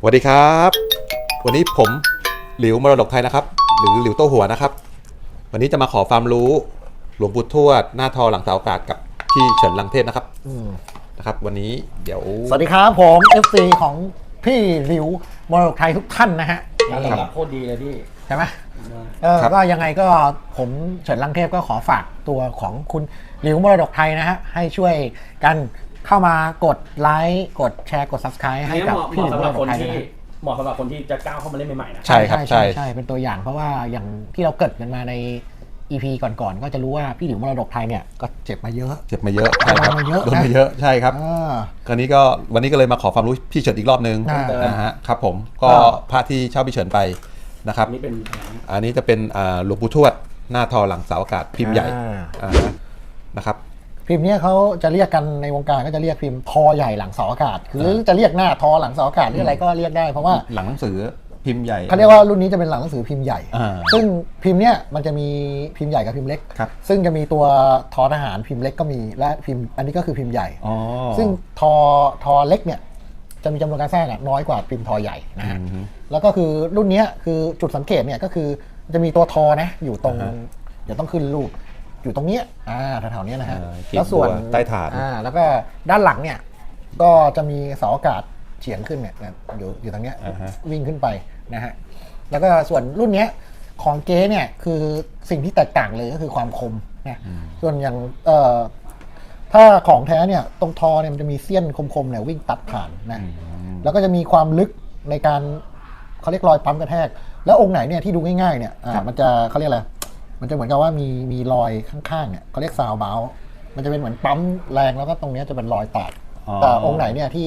สวัสดีครับ วันนี้ผมหลิวมรดกไทยนะครับ หรือหลิวโต้หัวนะครับ วันนี้จะมาขอความรู้หลวงปู่ทวดหน้าทอหลังเสาอากาศกับพี่เฉินลังเทศนะครับนะครับ วันนี้เดี๋ยวสวัสดีครับผม FC ของพี่หลิวมรดกไทยทุกท่านนะฮะการตอบรับโคตรดีเลยพี่ใช่ไหมเออก็ยังไงก็ผมเฉินลังเทพก็ขอฝากตัวของคุณหลิวมรดกไทยนะฮะให้ช่วยกัน เข้ามากดไลค์กดแชร์กด subscribe ให้ให้กับเหมาะพี่หลิวสำมหรรับดคกนไทยที่นะฮะเหมาะสำหรับคนที่จะก้าวเข้ามาเล่นใหม่ๆนะใช่ครับใช่ใช่เป็นตัวอย่างเพราะว่าอย่างที่เราเกริดกันมาใน EP ก่อนๆก็จะรู้ว่าพี่หลิวมรดกไทยเนี่ยก็เจ็บมาเยอะ เจ็บมาเยอะใช่ครับโดนมาเยอะนะโดนมาเยอะใช่ครับอ่าคราวนี้ก็วันนี้ก็เลยมาขอความรู้พี่เฉินอีกรอบนึงอ่านะฮะครับผมก็ก็พระที่เช่าพี่เฉินไปนะครับอันนี้เป็นอันนี้จะเป็นอ่าหลวงปู่ทวดหน้าทอหลังเสาอากาศพิมพ์ใหญ่อ่าอ่านะครับ พิมพ์เนี้ยเขาจะเรียกกันในวงการก็จะเรียกพิมพ์ทอใหญ่หลังเสาอากาศ หรือจะเรียกหน้าทอหลังเสาอากาศหรืออะไรก็เรียกได้เพราะว่าหลังหนังสือพิมพ์ใหญ่เขาเรียกว่ารุ่นนี้จะเป็นหลังหนังสือพิมพ์ใหญ่อ่าซึ่งพิมพ์เนี้ยมันจะมีพิมพ์ใหญ่กับพิมพ์เล็กครับซึ่งจะมีตัวทอทหารพิมพ์เล็กก็มีและพิมพ์อันนี้ก็คือพิมพ์ใหญ่อ๋อซึ่งทอทอเล็กเนี่ยจะมีจำนวนการสร้างอะน้อยกว่าพิมพ์ทอใหญ่นะฮะอืมแล้วก็คือรุ่นเนี้ยคือจุดสังเกตเนี่ยก็คือจะมีตัวทอนะอยู่ตรงอ่าฮะเดี๋ยวต้องขึ้นรูป อยู่ตรงเนี้ยอ่าแถวๆเนี้ยนะฮะอ่าเก็บแล้วส่วนตัวใต้ฐานอ่าแล้วก็ด้านหลังเนี่ยก็จะมีเสาอากาศเฉียงขึ้นเนี่ยเนี่ยอยู่อยู่ตรงเนี้ยอ่าฮะวิ่งขึ้นไปนะฮะแล้วก็ส่วนรุ่นเนี้ยของเก๊เนี่ยคือสิ่งที่แตกต่างเลยก็คือความคมนะส่วนอย่างเอ่อถ้าของแท้เนี่ยตรงทอเนี่ยมันจะมีเสี้ยนคมๆเนี่ยวิ่งตัดผ่านนะแล้วก็จะมีความลึกในการเขาเรียกรอยปั๊มกระแทก แล้วองค์ไหนเนี่ยที่ดูง่ายๆเนี่ยอ่ามันจะเขาเรียกอะไร มันจะเหมือนกับว่ามีมีรอยข้างๆเนี่ยเขาเรียกซาวเบลมันจะเป็นเหมือนปั๊มแรงแล้วก็ตรงเนี้ยจะเป็นรอยแตกอ๋อ แต่องค์ไหนเนี่ยที่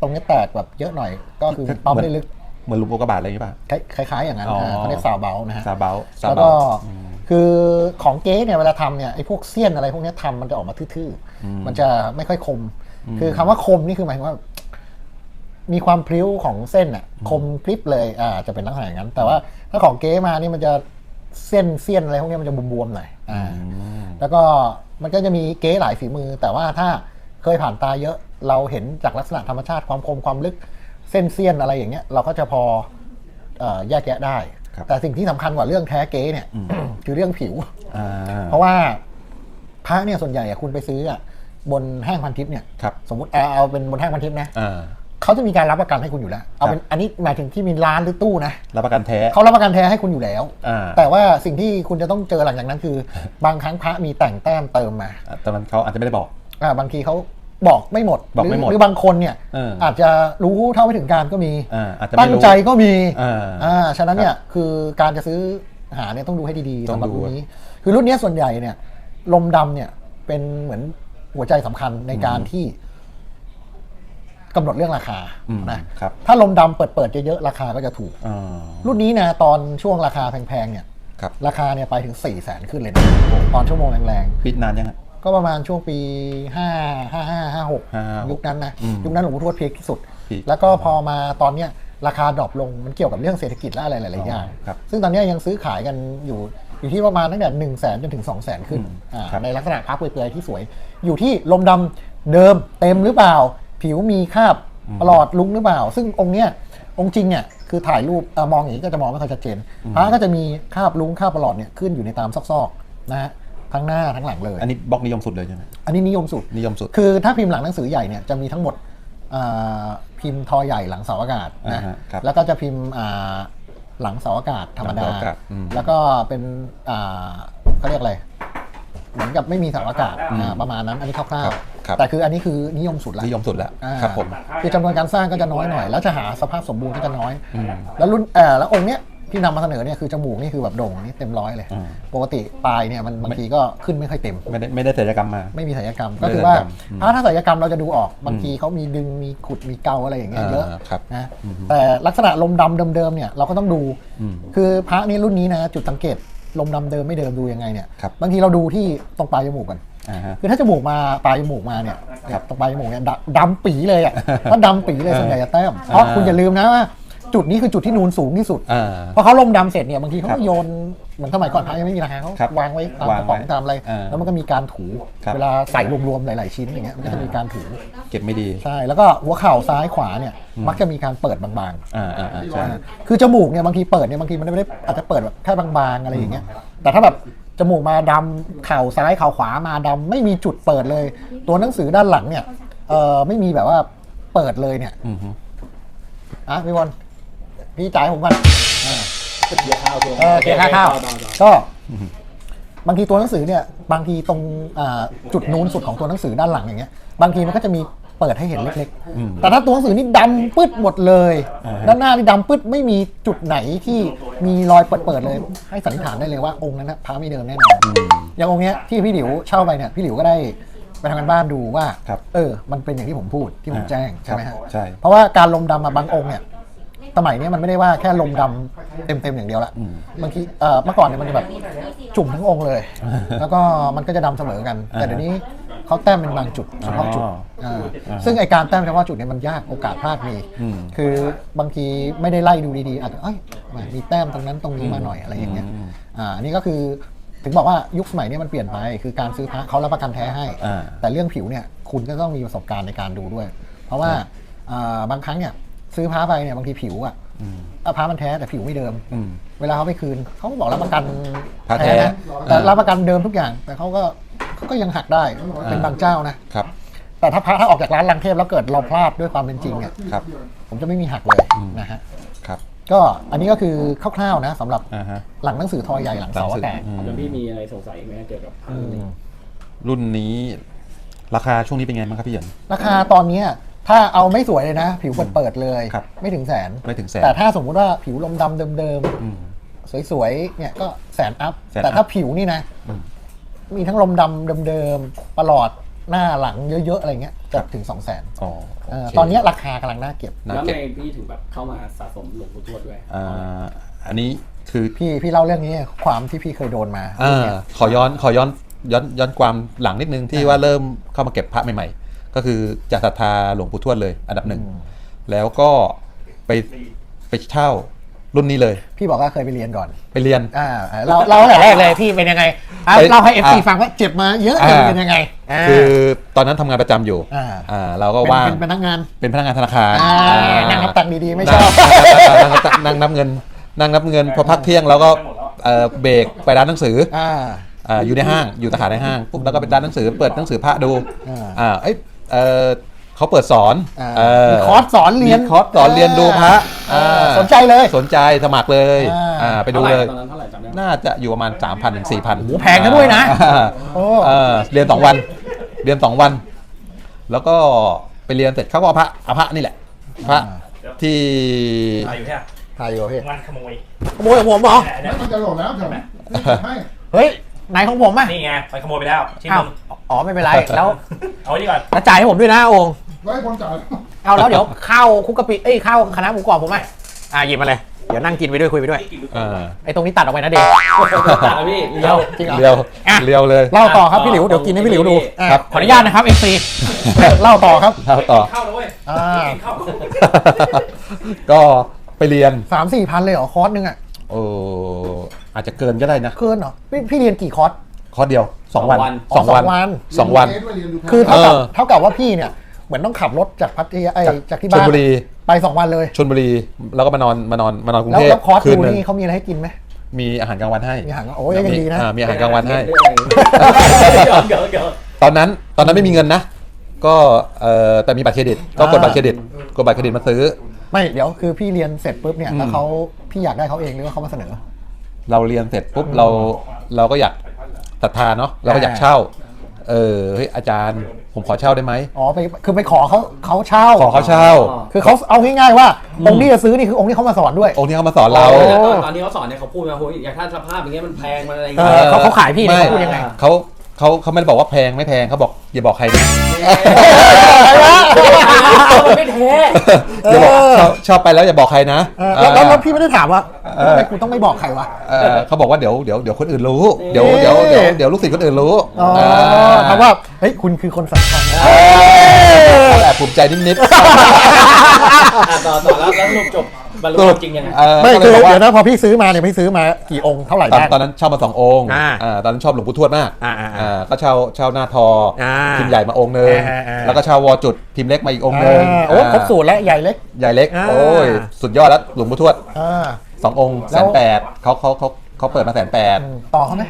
ตรงเนี้ยแตกแบบเยอะหน่อย ก็คือปั๊มได้ลึกเหมือนลูกโป่งกระบาดอะไรอย่างงี้ป่ะคล้ายๆอย่างนั้นอ๋อ นะเขาเรียกซาวเบลนะฮะ ซาเบลซาแล้วเบลก็คือของเก๊เนี่ยเวลาทำเนี่ยไอ้พวกเสี้ยนอะไรพวกเนี้ยทำมันจะออกมาทื่อๆ มันจะไม่ค่อยคม คือคำว่าคมนี่คือหมายถึงว่า มีความพลิ้วของเส้นอะคมกริบเลย อ่า จะเป็นลักษณะอย่างนั้น แต่ว่าถ้าของเก๊มานี่มันจะ เส้นเสี้ยนอะไรพวกเนี้ยมันจะบวมๆหน่อยอ่าแล้วก็มันก็จะมีเก๊หลายฝีมือ แต่ว่าถ้าเคยผ่านตาเยอะเราเห็นจากลักษณะธรรมชาติความคมความลึกเส้นเสี้ยนอะไรอย่างเงี้ยเราก็จะพอเอ่อแยกแยะได้ ครับ แต่สิ่งที่สำคัญกว่าเรื่องแท้เก๊เนี่ย คือเรื่องผิว อ่า เพราะว่าพระเนี่ยส่วนใหญ่อะคุณไปซื้ออะบนห้างพันทิปเนี่ยครับ สมมติเอาเอาเป็นบนห้างพันทิปนะ อ่า เขาจะมีการรับประกันให้คุณอยู่แล้ว เอาเป็นอันนี้หมายถึงที่มีร้านหรือตู้นะ รับประกันแท้เขารับประกันแท้ให้คุณอยู่แล้วอ่าแต่ว่าสิ่งที่คุณจะต้องเจอหลังจากนั้นคือ บางครั้งพระมีแต่งแต้มเติมมา แต่มันเขาอาจจะไม่ได้บอกอ่าบางทีเขาบอกไม่หมดบอกไม่หมดรืรือบางคนเนี่ยเออออาจจะรู้เท่าไม่ถึงการก็มีอ่าอาจจะไม่ตั้งรู้ใจก็มีอ่าอ่าฉะนั้นเนี่ยคือการจะซื้อหาเนี่ยต้องดูให้ดีๆต้อสำงหรับดูรุ่นนี้ คือรุ่นเนี้ยส่วนใหญ่เนี่ยลมดำเนี่ยเป็นเหมือนหัวใจสำคัญในการที่ กำหนดเรื่องราคาอืมนะครับ ถ้าลมดำเปิดเปิดๆเยอะๆราคาก็จะถูก อ่า รุ่นนี้นะตอนช่วงราคาแพงๆเนี่ยครับราคาเนี่ยไปถึง4ี่แสนขึ้นเลยนะตอนชั่วโมงแรงปิดนานยังอะๆ ก็ประมาณช่วงปี 5 5 5 5 6 56ยุคนั้นนะอืมยุคนั้นหลวงพ่อทวดพีคที่สุด พีคแล้วก็พอมาตอนเนี้ยราคาดรอปลงมันเกี่ยวกับเรื่องเศรษฐกิจและอะไรหลายๆอย่างครับซึ่งตอนเนี้ยยังซื้อขายกันอยู่อยู่ที่ประมาณตั้งแต่หนึ่งแสนจนถึง2องแสนขึ้นอืมอ่าครับ ในลักษณะพับเปลือยๆที่สวย อยู่ที่ลมดำเดิมเต็มหรือเปล่า ผิวมีคราบหลอดลุ้งหรือเปล่า ซึ่งองค์เนี้ยองค์จริงเนี่ยคือถ่ายรูปเอ่อมองอย่างนี้ก็จะมองไม่ค่อยชัดเจนพระก็จะมีคราบลุ้งคราบหลอดเนี่ยขึ้นอยู่ในตามซอกๆนะฮะทั้งหน้าทั้งหลังเลย อันนี้บล็อกนิยมสุดเลยใช่ไหมอันนี้นิยมสุดนิยมสุด คือถ้าพิมพ์หลังหนังสือใหญ่เนี่ยจะมีทั้งหมดอ่าพิมพ์ทอใหญ่หลังเสาอากาศนะอ่าฮะครับแล้วก็จะพิมพ์อ่าหลังเสาอากาศธรรมดาหลังเสาอากาศอืมแล้วก็เป็นอ่าเขาเรียกอะไร เหมือนกับไม่มีเสาอากาศอ่าประมาณนั้นอันนี้คร่าวครับ ๆแต่คืออันนี้คือนิยมสุดละนิยมสุดแล้วอ่าครับผม คือจำนวนการสร้างก็จะน้อยหน่อย แล้วจะหาสภาพสมบูรณ์ก็จะน้อย แล้วรุ่นเออแล้วองค์เนี้ยที่นำมาเสนอเนี่ยคือจมูกนี่คือแบบโด่งนี่เต็มร้อยเลย อืม ปกติปลายเนี่ยมันบางทีก็ขึ้นไม่ค่อยเต็ม ไม่ได้ไม่ได้ศัลยกรรมมา ไม่มีศัลยกรรมไม่ก็ได้คือว่าศัลยกรรมอืมถ้าถ้าศัลยกรรมเราจะดูออกบางทีเขามีดึงมีขุดมีเกาอะไรอย่างเงี้ยอ่าเยอะครับ นะแต่ลักษณะลมดำเดิมๆเนี่ยเราก็ต้องดูอืมคือพระนี่รุ่นนี้นะจุดสังเกต ลมดำเดิมไม่เดิมดูยังไงเนี่ยครับบางทีเราดูที่ตรงปลายจมูกกันอ่าฮะคือถ้าจมูกมาปลายจมูกมาเนี่ยเนี่ยตรงปลายจมูกเนี่ยดำดำปีเลยอะถ้าดำปีเลยส่วนใหญ่จะแต้มเพราะคุณอย่าลืมนะว่า จุดนี้คือจุดที่นูนสูงที่สุดอ่า พอเขาลมดำเสร็จเนี่ยบางทีเขาครัก็บโยนเหมือนสมัยก่อนพระยังไม่มีราคาเขาครับวางไว้ตามวากงระป๋องไว้ตามอะไรอ่าแล้วมันก็มีการถูครับ เวลาใส่รวมๆหลาย ๆ ชิ้นอย่างเงี้ยมันก็จะมีการถูเก็บไม่ดี ใช่แล้วก็หัวเข่าซ้ายขวาเนี่ยมักจะมีการเปิดบางๆ อ่าอ่าอ่าใช่ คือจมูกเนี่ยบางทีเปิดเนี่ยบางทีมันไม่ได้อาจจะเปิดแบบแค่บางๆอะไรอย่างเงี้ย แต่ถ้าแบบจมูกมาดำเข่าซ้ายเข่าขวามาดำไม่มีจุดเปิดเลย ตัวหนังสือด้านหลังเนี่ยเออไม่มีแบบว่าเปิดเลยเนี่ยอือฮึ อะพี่บอล พี่จ่ายผมก่อนเกียร์ข้าวตัวเออเกียร์ค่าข้าวต่อต่อต่อก็บางทีตัวหนังสือเนี่ย บางทีตรงอ่าจุดนูนสุดของตัวหนังสือด้านหลังอย่างเงี้ย บางทีมันก็จะมีเปิดให้เห็นเล็กๆ แต่ถ้าตัวหนังสือนี่ดำปึ๊ดหมดเลย ด้านหน้านี่ดำปึ๊ดไม่มีจุดไหนที่มีรอยเปิดๆเลย ให้สันนิษฐานได้เลยว่าองค์นั้นนะพระไม่เดิมแน่นอนอย่างองค์เนี้ยที่พี่หลิวเช่าไปเนี่ยพี่หลิวก็ได้ไปทำกันบ้านดูว่า ครับเออ มันเป็นอย่างที่ผมพูดที่ผมแจ้งใช่ไหมครัฮะบใช่ เพราะว่าการลมดำมาบางองค์เนี่ย สมัยเนี้ยมันไม่ได้ว่าแค่ลมดำเต็มๆอย่างเดียวละบางทีเอ่อเมื่อก่อนเนี่ยมันจะแบบจุ่มทั้งองค์เลย แล้วก็มันก็จะดำเสมอกัน แต่เดี๋ยวนี้เขาแต้มเป็นบางจุดเฉพาะจุดอ๋ออ่าซึ่งไอการแต้มเฉพาะจุดเนี่ยมันยากโอกาสพลาดมี อืม คือบางทีไม่ได้ไล่ดูดีๆอาจจะเอ้ยมีแต้มตรงนั้นตรงนี้มาหน่อยอะไรอย่างเงี้ยอืมอ่าอันนี้ก็คือถึงบอกว่ายุคสมัยเนี้มันเปลี่ยนไปคือการซื้อพระเขารับประกันแท้ให้ อ่า แต่เรื่องผิวเนี่ยคุณก็ต้องมีประสบการณ์ในการดูด้วย เพราะว่าอ่าบางครั้งเนี่ย ซื้อพระไปเนี่ยบางทีผิวอะอะพระมันแท้แต่ผิวไม่เดิมอืมเวลาเขาไปคืนเขาก็บอกรับประกันพระแท้นะแต่รับประกันเดิมทุกอย่าง แต่เขาก็เขาก็ยังหักได้เป็นบางเจ้านะครับ แต่ถ้าพระถ้าออกจากร้านลังเทพแล้วเกิดเราพลาดด้วยความเป็นจริงเนี่ยครับผมจะไม่มีหักเลยนะฮะครับก็อันนี้ก็คือคร่าวๆนะสำหรับอ่าฮะหลังหนังสือทอใหญ่หลังเสาอากาศอืมแล้วพี่มีอะไรสงสัยไหมเกี่ยวกับพระรุ่นนี้รุ่นนี้ ราคาช่วงนี้เป็นไงบ้างครับพี่เหยินราคาตอนเนี้ย ถ้าเอาไม่สวยเลยนะ ผิวเปิดๆเลย ครับ ไม่ถึงแสน ไม่ถึงแสน แต่ถ้าสมมุติว่าผิวลมดำเดิมอืม ๆ สวยๆ เนี่ยก็แสนอัพ แสนอัพ แต่ถ้าผิวนี่นะอืมมีทั้งลมดำเดิมๆ ประหลอดหน้าหลังเยอะๆ อะไรเงี้ยจะถึง2 0 0 0 0นอ๋อเออโเคตอนเนี้ยราคากำลังน่าเก็บ น่าแล้วเก็บไงพี่ถึงแบบเข้ามาสะสมหลวงปู่ทวดด้วย อ่าอันนี้คือ พี่พี่เล่าเรื่องนี้ความที่พี่เคยโดนมา อ่าขอย้อนขอย้อนย้อนย้อนความหลังนิดนึงที่ว่าเริ่มเข้ามาเก็บพระใหม่ๆ ก็คือจากศรัทธาหลวงปู่ทวดเลยอันดับหนึ่งแล้วก็ไปไปเช่ารุ่นนี้เลย พี่บอกว่าเคยไปเรียนก่อน ไปเรียนอ่าเราเราตั้งแต่แรกเลยพี่เป็นยังไงอะไปเล่าให้เอฟซีอะ ฟังว่าเจ็บมาเยอะอ่าเป็นยังไงา คือตอนนั้นทำงานประจำอยู่อ่า อ่าเราก็เป็นว่างเป็นเป็นพนักงานเป็นพนักงานธนาคารอ่าอ่า นั่งนับตังค์ดีๆ ไม่ชนั่องบนั่งนับนั่งนับเงินนั่งนับเงินพอพักเที่ยงเราก็เอ่อเบรกไปร้านหนังสืออ่า อ่าอยู่ในห้างอยู่ตลาดในห้างปุ๊บแล้วก็ไปร้านหนังสือ เปิดหนังสือพระดูอ่า อ่าเอ้ย เออเขาเปิดสอนอ่าเออมีคอร์สสอนเรียนมีคอร์สสอนเรียนดูพระอ่าอ่าสนใจเลย สนใจสมัครเลยอ่า อ่าไปดูเลย ตอนนั้นเท่าไหร่จำได้ไหมน่าจะอยู่ประมาณ 3 0 0 0ถึง4,000โอ้แพงนะด้วยนะ อ่าโอ้ เออเรียน 2 วัน เรียน 2 วัน แล้วก็ไปเรียนเสร็จเขาก็เอาพระเอาพระนี่แหละ พระที่ถ่ายอยู่ใช่ไหมถ่ายอยู่พี่มันขโมยขโมยของผมเหรอ แต่เนี่ยมันจะโหลดแล้วเถอะให้เฮ้ย ไหนของผมอะนี่ไงมันขโมยไปแล้วชิ้นอ้านึวงอ๋อไม่เป็นไรแล้วเอาไว้ดีก่อนแล้วจ่ายให้ผมด้วยนะโองค์ร้อยคนจ่ายเอาแล้วเดี๋ยวข้าวคุกกะปิเอ้ยข้าวคณะหมูกรอบผมไหมอ่าหยิบมาเลยเดี๋ยวนั่งกินไปด้วยคุยไปด้วยเออไอ้ตรงนี้ตัดออกไปนะเด็กจัดแล้วพี่เลี้ยวจริงเหรอ เรียวอะ เรียวเลยเล่าต่อครับพี่หลิวเดี๋ยวกินให้พี่หลิวดูครับขออนุญาตนะครับเอฟซีเล่าต่อครับเล่าต่อ เข้าแล้วเว้ยอ่าเข้าก็ไปเรียนสามสี่พันเลยเหรอคอร์สหนึงอะ โอ้ อาจจะเกินก็ได้นะ เกินเหรอพี่พี่เรียนกี่คอร์สข้อเดียวสองวันอ๋อสองวันสองวันสองวันเรียด้วยเรียนดูคือเท่ากับเออเท่ากับว่าพี่เนี่ยเหมือนต้องขับรถจากพัทยาไอ้จากจากที่ชบ้าลนบุรีไปสองวันเลยชลบุรีแล้วก็มานอนมานอนมานอนกรุงแล้วเทพแล้วคอร์สคืนดูหนึ่งนี่เขามีอะไรให้กินไหมมีอาหารกลางวันให้มีอาหารโอ้ยยังดีนะอ่ามีอาหารกลางวันให้เดี๋ยวเดี๋ยวเดี๋ยวตอนนั้นตอนนั้นไม่มีเงินนะ ก็เอ่อแต่มีบัตรเครดิต ก็กดบัตรเครดิตกดบัตรเครดิตมาซื้อ ไม่เดี๋ยวคือพี่เรียนเสร็จปุ๊บเนี่ยอืมแล้วเขาพี่อยากได้เขาเองหรือว่าเขามาเสนอ เราเรียนเสร็จปุ๊บเราเราก็อยากศรัทธาเนาะเราก็อยากเช่า เออเฮ้ยอาจารย์ผมขอเช่าได้ไหมอ๋อไปคือไปขอเขาเขาเช่า ขอเขาเช่า คือเขาเอาง่ายๆว่าองค์ที่จะซื้อนี่คือองค์ที่เขามาสอนด้วย องค์ที่เขามาสอนเราโอ้ตอนตอนที่เขาสอนเนี่ยเขาพูดมาโหอย่างถ้าสภาพอย่างเงี้ยมันแพงมันอะไรอย่างเอเงี้ยอเขาเขาขายพี่เนี่ยไม่เขาพูดยังไงเขา เขาเขาไม่ได้บอกว่าแพงไม่แพงเขาบอกอย่าบอกใครนะไม่แท้อย่าบอกเออชอบชอบไปแล้วอย่าบอกใครนะเออแล้วแล้วเอแล้อวพี่ไม่ได้ถามว่าเออทำไมกูต้องไม่บอกใครวะเออเขาบอกว่าเดี๋ยวเดี๋ยวเดี๋ยวคนอื่นรู้เดี๋ยวเดี๋ยวเดี๋ยวเดี๋ยวลูกศิษย์คนอื่นรู้อ๋อเออถามว่าเฮ้ยคุณคือคนสำคัญนะแอบภูมิใจนิดอะต่อต่อแล้วแล้วแล้วสรุปจบ บรรลุสครุวาปมจริงยังไง เออไม่ก็เลคืยอบอกว่าเดี๋ยวนะพอพี่ซื้อมาเนี่ยพี่ซื้อมากี่องค์เท่าไหร่ตอนได้ตอนนั้นเช่ามาสององค์อ่าอ่าตอนนั้นชอบหลวงปู่ทวดมากอ่าอ่าอ่าก็เช่าเช่าหน้าทออา พิมพ์ใหญ่มาองค์หนึ่งอ่าอ่าแล้วก็เช่าวอจุดพิมพ์เล็กมาอีกองค์หนึ่งอ่าโอ้ครบสูตรแล้วใหญ่เล็กใหญ่เล็ก อ่า โอ้ยสุดยอดแล้วหลวงปู่ทวดอ่า สององค์แล้แสวน แปดเขาเขาเขาเขาเปิดมาแสนแปดอืมต่อเขาไหม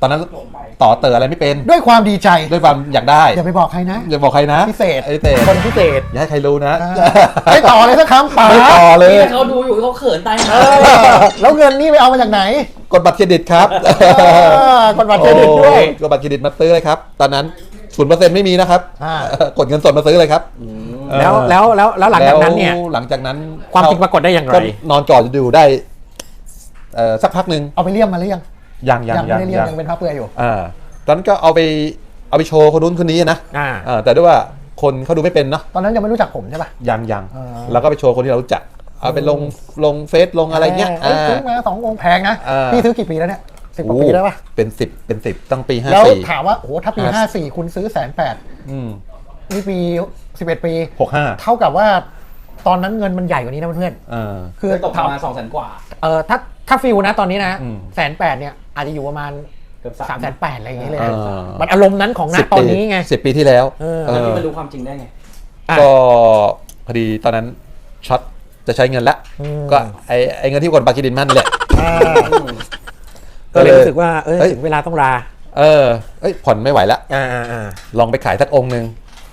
ตอนนั้นต่อเตออะไรไม่เป็น ด้วยความดีใจด้วยความอยากได้ อย่าไปบอกใครนะ อย่าบอกใครนะพิเศษพิเศษคนพิเศษอย่าให้ใครรู้นะอ่าไม่ต่อเลยสักคำป๋าไม่ต่อเลยนี่เขาดูอยู่เขาเขินตายเออแล้วเงินนี่ไปเอามาจากไหน กดบัตรเครดิตครับเออกดบัตรเครดิตด้วยโอ้กดบัตรเครดิตมาซื้อเลยครับ ตอนนั้นศูนย์เปอร์เซ็นต์ไม่มีนะครับอ่าเออกดเงินสดมาซื้อเลยครับแล้วแล้วแล้วแล้วหลังจากนั้นเนี่ยแล้วหลังจากนั้นความจริงปรากฏได้อย่างไรก็นอนกอดอยู่ได้เอ่อสักพักหนึ่งเอาไปเลี่ยมมาหรือยัง ยังยังไม่ยังได้เลี่ยมยังยังเป็นพระเปลือยอยู่อ่าตอนนั้นก็เอาไปเอาไปโชว์คนนู้นคนนี้นะอ่าอ่าแต่ด้วยว่าคนเขาดูไม่เป็นเนาะตอนนั้นยังไม่รู้จักผมใช่ป่ะยังยังอ่าแล้วก็ไปโชว์คนที่เรารู้จักเอาไปลงลงเฟซลงอะไรเงี้ยเอ้ยซื้อมาสององค์แพงนะอ่าพี่ซื้อกี่ปีแล้วเนี่ยสิบกว่าปีแล้วป่ะเป็นสิบเป็นสิบตั้งปีห้าแล้วสี่ถามว่าโอ้โหถ้าปีห้าห้าสี่คุณซื้อแสนแปดอืมนี่ปีสิบเอ็ดปีหกห้าเท่ากับว่าตอนนั้นเงินมันใหญ่กว่านี้นะเพื่อนอ่าๆคืคืออตกประมาณสองแสนกว่าเออถ้าถ้าฟิลนะตอนนี้นะอืมแสนแปดเนี่ย อาจจะอยู่ประมาณเกือบสาสามมแสนแปดอะไรอย่างเงี้ยเลยอ่ามันอารมณ์นั้นของณตอนนี้ไง สิบปีที่แล้วเออ เอแล้วอพี่มารู้ความจริงได้ไง อะก็พอดีตอนนั้นช็อตจะใช้เงินละอืม ก็ไอไอเงินที่กดบัตรเครดิตมันนี่แหละอ่าก็เลยรู้สึกว่าเออเอ้ย ถึงเวลาต้องลาเออเอ้ยผ่อนไม่ไหวละ อ่าอ่าอ่าลองไปขายสักองค์หนึ่ง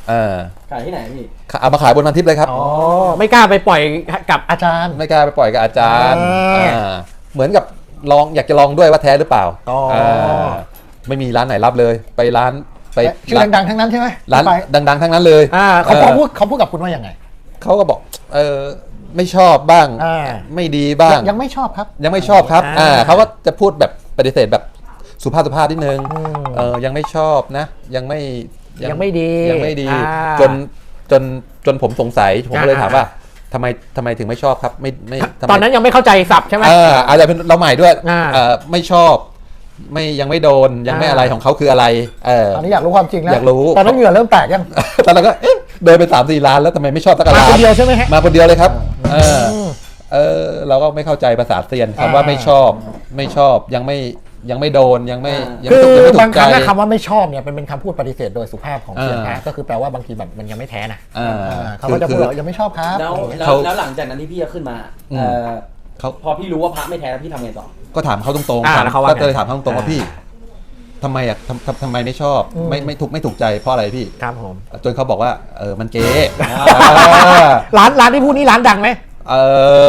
เออขายที่ไหนพี่ เอามาขายบนพันทิปเลยครับ อ๋อไม่กล้าไปปล่อยกับอาจารย์ ไม่กล้าไปปล่อยกับอาจารย์อ่า อ่าเหมือนกับ ลองอยากจะลองด้วยว่าแท้หรือเปล่าอ๋ออ่าไม่มีร้านไหนรับเลย ไปร้านไปชื่อดังๆทั้งนั้นใช่ไหมร้านไปดัง ๆ ทั้งนั้นเลยอ่าเขาออเขาพูดเขาพูดกับคุณว่ายังไง เขาก็บอกเออไม่ชอบบ้าง อ่า ไม่ดีบ้าง ยังไม่ชอบครับ ยังไม่ชอบครับ อ่าอ่า เขาก็จะพูดแบบปฏิเสธแบบสุภาพสุภาพนิดนึงอืมเออยังไม่ชอบนะ ยังไม่ยังไม่ดียังไม่ดี อ่าจนจนจนผมสงสัย ผมก็เลยอ่าถามว่า ทำไมทำไมถึงไม่ชอบครับ ไม่ไม่ทำไมตอนนั้นยังไม่เข้าใจศัพท์ใช่ไหม เอออาจจะเป็นเราใหม่ด้วยอ่า เออไม่ชอบ ไม่ยังไม่โดนยังไม่อ่าอะไรของเขาคืออะไร เออ ตอนนี้อยากรู้ความจริงแล้วอยากรู้ ตอนนั้นเหงื่อเริ่มแตกยัง ตอนนั้นก็เอ๊ะเดินไปสามสี่ร้านแล้วทำไมไม่ชอบสักมาร้านคนเดียวใช่ไหมฮะ มาคนเดียวเลยครับ เออมเออ เราก็ไม่เข้าใจภาษาเซียนอ่าคำว่า ไม่ชอบ ไม่ชอบยังไม่ ยังไม่โดนยังไม่ยังคืไม่อถูกยังไม่ถูบางกคใจ รั้งนะคำว่าไม่ชอบเนี่ยเป็นเป็นคำพูดปฏิเสธโดยสุภาพของเซียนอ่าแท้ก็คือแปลว่าบางทีแบบมันยังไม่แท้นะอ่าอ่าเขาก็จะพูดว่ายังไม่ชอบครับแล้วอะไรอย่างเงี้ยแล้วเขาแล้วหลังจากนั้นที่พี่จะขึ้นมาอืม เอ่อเขาพอพี่รู้ว่าพระไม่แท้แล้วพี่ทำไงต่อ ก็ถามเขาตรงอ่าๆถามแล้วเขาว่าไงก็เลยถามเขาตรงๆว่าอ่า พี่ทำไมอะทำทำทำไมไม่ชอบอืมไม่ไม่ถูกไม่ถูกใจเพราะอะไรพี่ครับผม จนเขาบอกว่าเออมันเก๊อ่าอ่าร้านร้านที่พูดนี่ร้านดังไหม เอ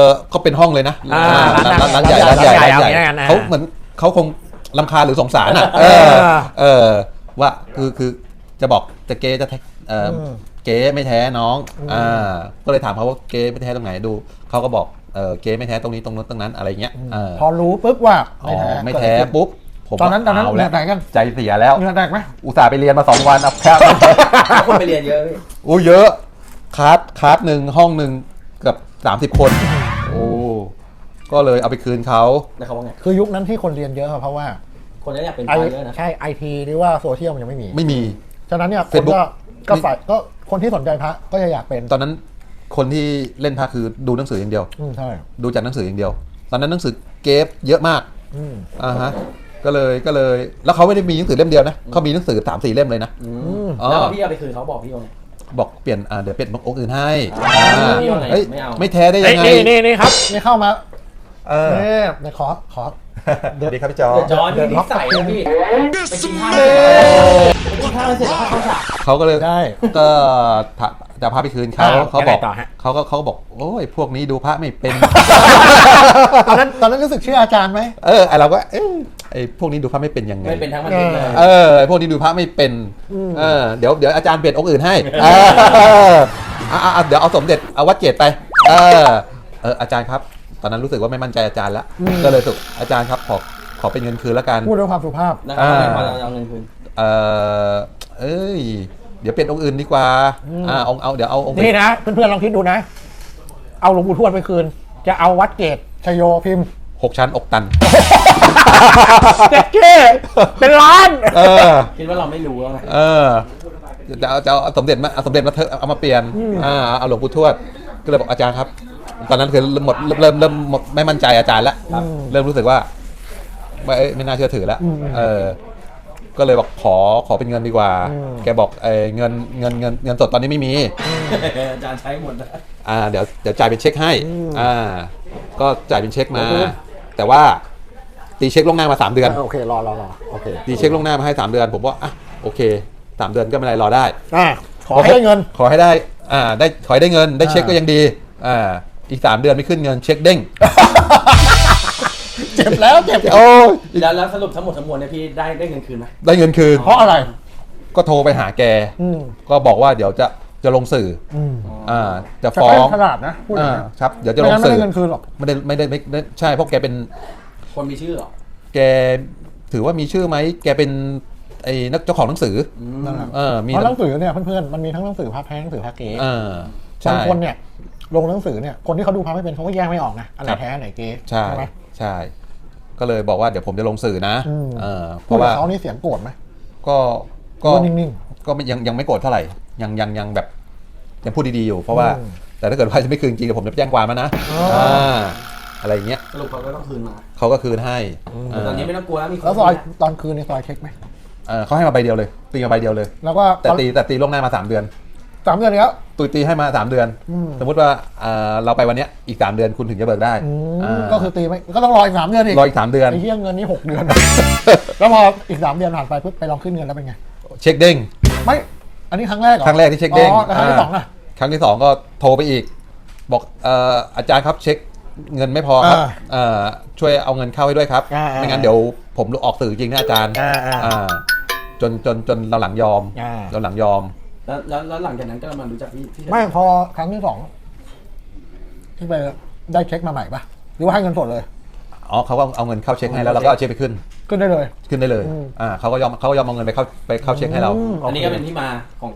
อก็เป็นห้องเลยนะอ่าร้านร้านร้านใหญ่ร้านใหญ่ร้านใหญ่ร้านใหญ่เอาอย่างนี้แล้วกันอ่า เขาเหมือนเขาคง ลำคาญหรือสงสารอะเอเอออเออว่าคือคือจะบอกจะเก๊จะแท้เอออมเก๊ไม่แท้น้องอ่าก็เลยถามเขาว่าเก๊ไม่แท้ตรงไหนดูเขาก็บอกเออเก๊ไม่แท้ตรงนี้ตรงนู้นตรงนั้นอะไรเงี้ยเออพอรู้ปุ๊บว่าอ๋อไม่แท้ปุ๊บผมตอนนั้นตอนนั้นเอาเหงื่แล้วอแตกกันใจเสียแล้วเหงื่อแตกไหมอุตส่าห์ไปเรียนมาสองวันอับแค่คนไปเรียนเยอะพี่อู้เยอะคลาสคลาสหนึ่งห้องหนึ่งเกือบสามสิบคน โอ้ก็เลยเอาไปคืนเขาแล้วเขาว่าไงคือยุคนั้นที่คนเรียนเยอะครับเพราะว่า คนนี้อยากเป็นพไอระเยอะนะใช่ไอทีหรือว่าโซเชียลมันยังไม่มี ไม่มี ฉะนั้นเนี่ยคน Facebook ก็ก็ฝ่ายก็คนที่สนใจพระก็จะอยากเป็นตอนนั้นคนที่เล่นพระคือดูหนังสืออย่างเดียว อืมใช่ดูจากหนังสืออย่างเดียว ตอนนั้นหนังสือเกฟเยอะมากอืมอ่าฮะก็เลยก็เลย แล้วเขาไม่ได้มีหนังสือเล่มเดียวนะเขามีหนังสือสามสี่เล่มเลยนะอือืมมอ๋อแล้วพอพี่เอาไปคืนเขาบอกพี่ว่าไง บอกเปลี่ยนอ่าเดี๋ยวเปลี่ยนองค์อื่นให้อ่าอ่าพี่ว่าไงเอ้ยไม่เอา ไม่แท้ได้ยัเอ้ยงไงนี่นี่นี่ครับ นี่เข้ามาเออเอ๊ะในขอขอ สวัสดีครับพี่จอเดือดจอนเดืพี่อดนิสัยล็อกนะพี่ไปกินข้าวเสร็จไปกินข้าวเสร็จแล้วเข้าฉาก เขาก็เลยได้ ก็ถาจะพาไปคืนเขาอ่าเขาบอกยังไงต่อฮะ เขาก็เขาก็บอกโอ้ยพวกนี้ดูพระไม่เป็น ตอนนั้นตอนนั้นรู้สึกเชื่ออาจารย์ไหม เออไอเราก็เอ้ยไอพวกนี้ดูพระไม่เป็นยังไง ไม่เป็นทั้งมันเป็นเลย เออไอพวกนี้ดูพระไม่เป็นเออเดี๋ยวเดี๋ยวอาจารย์เปลี่ยนองค์อื่นให้เอออะอะอะเดี๋ยวเอาสมเด็จเอาวัดเกตไป เออเอออาจารย์ครับ ตอนนั้นรู้สึกว่าไม่มั่นใจอาจารย์ละก็เลยสึกอาจารย์ครับขอขอเป็นเงินคืนแล้วกันพูดด้วยความสุภาพนะครับอ่าไม่พอจะเอาเงินคืนเออเอ้ย เดี๋ยวเปลี่ยนองค์อื่นดีกว่าอ่าองค์เอาเดี๋ยวเอาองค์นี่นะเพื่อนๆลองคิดดูนะ เอาหลวงปู่ทวดไปคืน จะเอาวัดเกตชโยพิมพ์หกชั้นอกตันเจ๊เก้เป็นร้าน เออ คิดว่าเราไม่รู้แล้วไงเออจะเอาจะเอาสมเด็จมาเอาสมเด็จมาเถอะเอามาเปลี่ยนอ่าเอาหลวงปู่ทวดก็เลยบอกอาจารย์ครับ ตอนนั้นคือหมดเริ่มเริ่มหมดไม่มั่นใจอาจารย์แล้วเริ่มรู้สึกว่าไม่เอ้ยไม่น่าเชื่อถือแล้วเออ ก็เลยบอกขอขอเป็นเงินดีกว่าแกบอกเออเงินเงินเงินเงินสดตอนนี้ไม่มี อาจารย์ใช้หมดนะอ่าเดี๋ยวเดี๋ยวจ่ายเป็นเช็คให้อ่า ก็จ่ายเป็นเช็คมาแต่ว่าตีเช็คล่วงหน้ามาสามเดือน โอเครอรอรอโอเคตีเช็คล่วงหน้ามาให้สามเดือน ผมว่าอะโอเคสามเดือนก็ไม่เป็นไรรอได้ อ่าขอให้ได้เงิน ขอให้ได้ อ่า ได้ ขอให้ได้เงิน ได้เช็คก็ยังดี อ่า อีกสามเดือนไม่ขึ้นเงินเช็คเด้ง เจ็บแล้วเจ็บโอ้ยแล้วแล้วสรุปทั้งหมดทั้งมวลเนี่ยพี่ได้ได้เงินคืนไหม ได้เงินคืน เพราะอะไร ก็โทรไปหาแก อืมก็บอกว่าเดี๋ยวจะจะลงสื่ออืมอ่าจะจะฟ้อเป็นงขนาดนะพูดอย่างอ่านี้ครับ เดี๋ยวจะลไม่งงั้นไม่สื่ได้อ เงินคืนหรอก ไม่ได้ไม่ได้ไม่ได้ใช่เพราะแกเป็นคนมีชื่อเหรอแกถือว่ามีชื่อไหมแกเป็นไอ้นักเจ้าของหนังสืออนั่นแหละ เออมีเพราะหนังสือเนี่ยเพื่อนๆมันมีทั้งหนังสือพาร์ทแท้หนังสือพาร์ทเก๊เออบาใช่งคนเนี่ย ลงหนังสือเนี่ยคนที่เขาดูพาร์ทไม่เป็นเขาก็แยกไม่ออกนะอันไหนครับแท้อันไหนเก๊ใช่ไหมใช่ ก็เลยบอกว่าเดี๋ยวผมจะลงสื่อนะอืมเออเพพูดราะกับว่าเขานี่เสียงโกรธไหมก็ก็ก็นิ่งก็ไม่ยังยังไม่โกรธเท่าไหร่ยังยังยังแบบยังพูดดีๆอยู่ เพราะว่าอืมแต่ถ้าเกิดว่าจะไม่คืนจริงเดี๋ยวผมจะไปแจ้งความแล้วนะอ๋ออ่าอะไรอย่างเงี้ยสรุปเขาก็ต้องคืนมาเขาก็คืนให้แต่ตอนนี้ไม่ต้องกลัวแล้วมีๆคแล้วซอยตอนคืนในซอยเช็คไหมเออเขาให้มาใบเดียวเลยตีมาใบเดียวเลย แล้วก็แต่ตีแต่ตีล่วงหน้ามาสามเดือน สามเดือนแล้ว ตุยตีให้มาสามเดือนอืมสมมติว่าเอ่อเราไปวันเนี้ยอีกสามเดือนคุณถึงจะเบิกได้อืมอ่าก็คือตีไม่ก็ต้องรออีกสามเดือนอีกรออีกสามเดือน ไอ้เหี้ยเงินนี่หกเดือน แล้วพออีกสามเดือนผ่านไปปุ๊บไปลองขึ้นเงินแล้วเป็นไง เช็คเด้ง ไม่ อันนี้ครั้งแรกเหรอครั้งแรกที่เช็คเด้งอ๋อแล้วครั้งที่สองอะ ครั้งที่สองก็โทรไปอีก บอกเอ่ออาจารย์ครับเช็คเงินไม่พอครับอ่าเอ่อช่วยเอาเงินเข้าให้ด้วยครับ อ่าอ่าไม่งั้นเดี๋ยวผมออกสื่อจริงนะอาจารย์อ่าอ่าอ่าจนจนจนเราหลังยอมอ่า เราหลังยอม แล้วแล้วแล้วหลังจากนั้นก็มารู้จักพี่พี่ไม่พอครั้งที่สองที่ไปได้เช็คมาใหม่ปะหรือว่าให้เงินสดเลย อ๋อเขาก็เอาเงินเข้าเช็คให้แล้วเราก็เอาเช็คไปขึ้น ขึ้นได้เลย ขึ้นได้เลย อืม อ่าเขาก็ยอมเขาก็ยอมเอาเงินไปเข้าไปเข้าเช็คให้เราอืมอันนี้ก็เป็นที่มาของ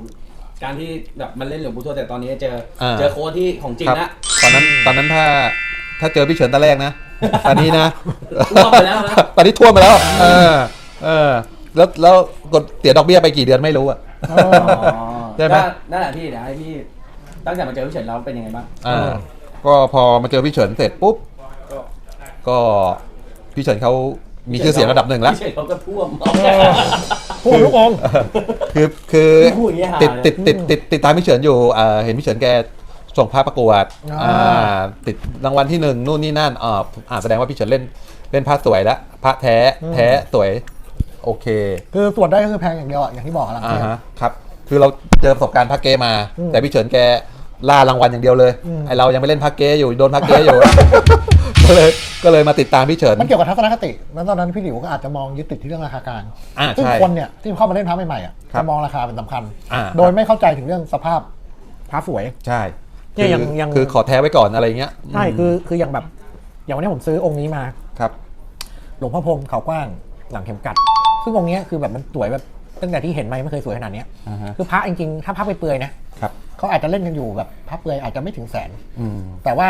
การที่แบบมันเล่นหลวงปู่ทวดแต่ตอนนี้เจออ่า เจอโค้ดที่ของจริงครับนะตอนนั้นตอนนั้นถ้าถ้าเจอพี่เฉินตอนแรกนะ ตอนนี้นะท่วมไปแล้วนะ ตอนนี้ท่วมไปแล้ว เออ เออ แล้วแล้วกดเสียดอกเบี้ยไปกี่เดือนไม่รู้อะเออ ได้ไหมก็นั่นแหละพี่เดี๋ยวให้พี่ตั้งแต่มาเจอพี่เฉินแล้วเป็นยังไงบ้าง อ่าก็พอมาเจอพี่เฉินเสร็จปุ๊บก็พี่เฉินเขามีชื่อเสียงระดับหนึ่งแล้ว พี่เฉินเขาก็ท่วม พูดทุกองค์ คือคือพูดอย่างเงี้ยหาติดเลย ติดติดติดติดตามพี่เฉินอยู่อ่าเห็นพี่เฉินแกส่งภาพประกวดอ่า อ่าติดรางวัลที่หนึ่งนู่นนี่นั่นอ่าอ่าแสดงว่าพี่เฉินเล่นเล่นพระสวยแล้วพระแท้แท้สวย โอเคคือตรวจได้ก็คือแพงอย่างเดียวอะอย่างที่บอกอะหลังอ่าเทศฮะครับคือเราเจอประสบการณ์พักเกมา อืมแต่พี่เฉินแกล่ารางวัลอย่างเดียวเลยอืม ไอเรายังไม่เล่นพักเกอยู่โดนพักเกอยู่ ก็เลยก็เลยมาติดตามพี่เฉิน มันเกี่ยวกับทัศนคติแล้วตอนนั้นพี่หลิวก็อาจจะมองยึดติดที่เรื่องราคากลางอ่าซึ่งใช่คนเนี่ยที่เข้ามาเล่นพระใหม่ๆอะครับจะมองราคาเป็นสำคัญ อ่า โดยไม่เข้าใจถึงเรื่องสภาพพระสวย ใช่เนี่ยคือยังยัง คือขอแท้ไว้ก่อนอะไรเงี้ยใช่คือคืออย่างแบบอย่างวันนี้ผมซื้อองค์นี้มา ครับ หลวงพ่อพรหมเขากว้างหลังเข็มกัด ซึ่งองค์เนี้ยคือแบบมันสวยแบบตั้งแต่ที่เห็นมาไม่เคยสวยขนาดเนี้ยอ่าฮะ คือพระจริงๆถ้าพระเปลือยๆนะครับ เขาอาจจะเล่นกันอยู่แบบพระเปลือยอาจจะไม่ถึงแสน อืม แต่ว่า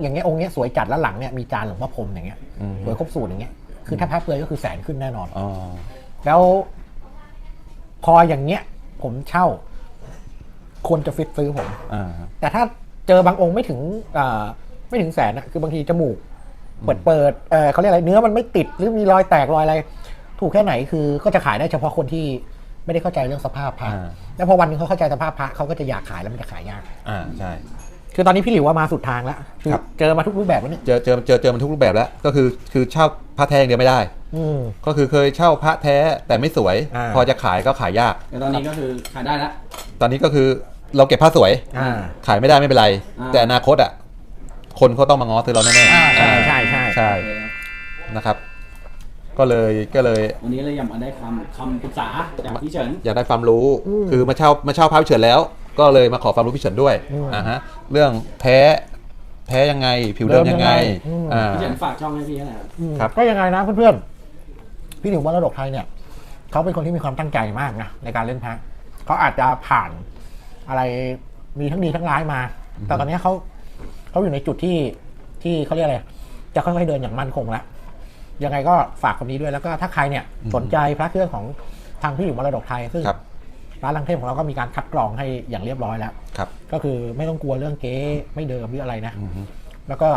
อย่างเงี้ยองค์เนี้ยสวยจัดแล้วหลังเนี่ยมีจานหลวงพ่อพรหมอย่างเงี้ยอืม สวยครบสูตรอย่างเงี้ยคือถ้าพระเปลือยก็คือแสนขึ้นแน่นอน อ๋อแล้วพออย่างเงี้ย ผมเช่า คนจะฟิตซื้อผม อ่าแต่ถ้าเจอบางองค์ไม่ถึงอ่าไม่ถึงแสนอะคือบางทีจมูก เปิดเปิดเออเขาเรียกอะไรเนื้อมันไม่ติดหรือมีรอยแตกรอยอะไร ถูกแค่ไหนคือก็จะขายได้เฉพาะคนที่ไม่ได้เข้าใจเรื่องสภาพพระอ่า แล้วพอวันหนึงเขาเข้าใจสภาพพระเขาก็จะอยากขายแล้วมันจะขายยาก อ่าใช่ คือตอนนี้พี่หลิวว่ามาสุดทางแล้วคือครับ เจอมาทุกรูปแบบแล้วเนี่ยเจอเจอเจอเจอมันทุกรูปแบบแล้ว ก็คือคือเช่าพระแท้อย่างเดียวไม่ได้ อืม ก็คือเคยเช่าพระแท้แต่ไม่สวย อ่า พอจะขายก็ขายยาก แต่ตอนนี้ก็คือขายได้แล้ว ตอนนี้ก็คือเราเก็บผ้าสวย อ่าขายไม่ได้ไม่เป็นไร อ่า แต่อนาคตอะคนเขาต้องมาง้อซื้อเราแน่อ่าๆใช่ใช่ใช่ ใช่นะครับ ก็เลยก็เลย วันนี้เลยอยากมาได้คำคำปรึกษาจากพี่เฉิน อยากได้ความรู้คือมาเช่ามาเช่าพระพิเฉินแล้ว ก็เลยมาขอความรู้พิเฉินด้วยอ่าฮะเรื่องแท้แท้ยังไง ผิวเดิมยังไงอืม อ่า พี่เฉินฝากช่องให้พี่ให้หน่อยครับ อืมครับ ก็ยังไงนะเพื่อนๆ พี่หลิวมรดกไทยเนี่ยเขาเป็นคนที่มีความตั้งใจมากนะในการเล่นพระเขาอาจจะผ่านอะไรมีทั้งดีทั้งร้ายมา แต่ตอนนี้เขาเขาอยู่ในจุดที่ที่เขาเรียกอะไร จะค่อยๆเดินอย่างมั่นคงแล้ว ยังไงก็ฝากคนนี้ด้วยแล้วก็ถ้าใครเนี่ยสนใจพระเครื่องของทางพี่หลิวมรดกไทยซึ่งครับ ร้านลังเทพของเราก็มีการคัดกรองให้อย่างเรียบร้อยแล้ว ครับ ก็คือไม่ต้องกลัวเรื่องเก๊ไม่เดิมหรืออะไรนะ อือฮึแล้วก็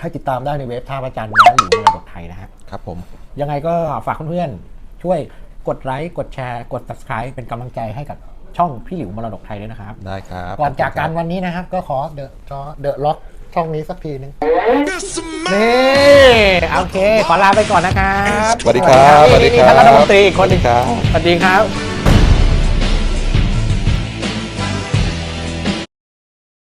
ให้ติดตามได้ในเว็บท่าประจันทร์ร้านหลิวมรดกไทยนะฮะ ครับผม ยังไงก็ฝากเพื่อนๆ ช่วยกดไลค์ กดแชร์ กด subscribe เป็นกำลังใจให้กับช่องพี่หลิวมรดกไทยด้วยนะครับ ได้ครับก่อนจากกันวันนี้นะครับ ก็ขอเดอะเดอะล็อก ช่องนี้สักทีหนึงนี่โอเค ขอลาไปก่อนนะครับสวัสดีครับนี่นี่นี่ท่านรัฐมนตรีอีกคนหสวัสนึดีงครับสวัสดีครับ